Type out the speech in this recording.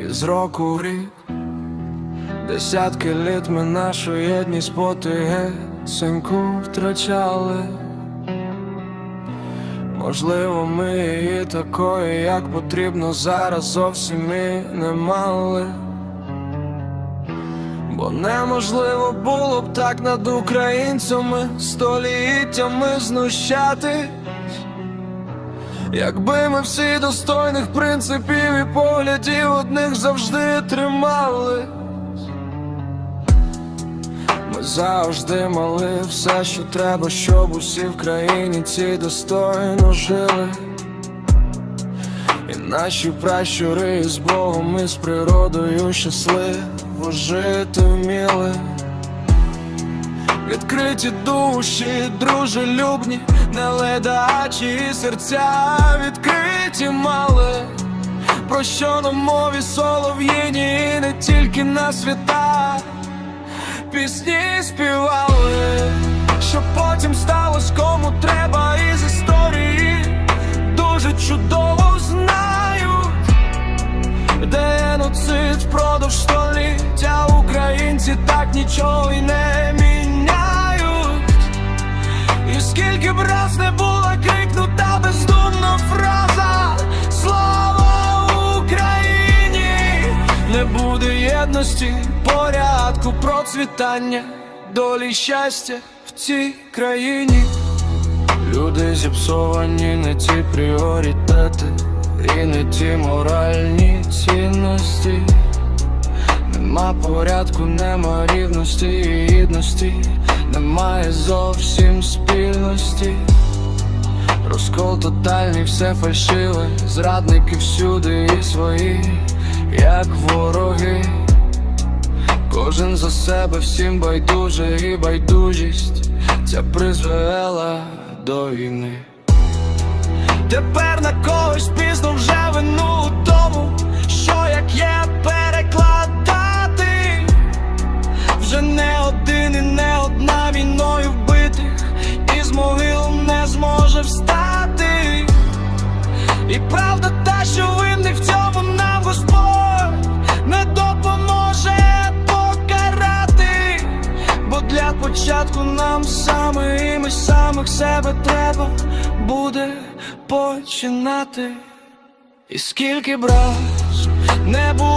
із року в рік. Десятки літ ми нашу єдність потихесеньку втрачали. Можливо, ми її такої, як потрібно, зараз зовсім і не мали. Бо неможливо було б так над українцями століттями знущати. Якби ми всі достойних принципів і поглядів одних завжди тримали. Ми завжди мали все, що треба, щоб усі в країні цій достойно жили. І наші пращури з Богом і з природою щасливо жити вміли. Відкриті душі, дружелюбні, неледачі серця відкриті мали. Про що на мові солов'їні і не тільки на свята пісні співали, що потім сталося кому треба із історії дуже чудово знають, де геноцид впродовж століття українці так нічого й не міняють. Буде єдності, порядку, процвітання, долі щастя в цій країні. Люди зіпсовані не ті пріоритети і не ті моральні цінності. Нема порядку, нема рівності і гідності, немає зовсім спільності. Розкол тотальний, все фальшиве, зрадники всюди і свої, як вороги. Кожен за себе, всім байдуже і байдужість ця призвела до війни. Тепер на когось пізно вже вину у тому, що як є перекладати. Вже не один і не одна війною вбитих, і з могил не зможе встати. І правда початку нам саме і ми самих себе треба буде починати. І скільки б раз не було.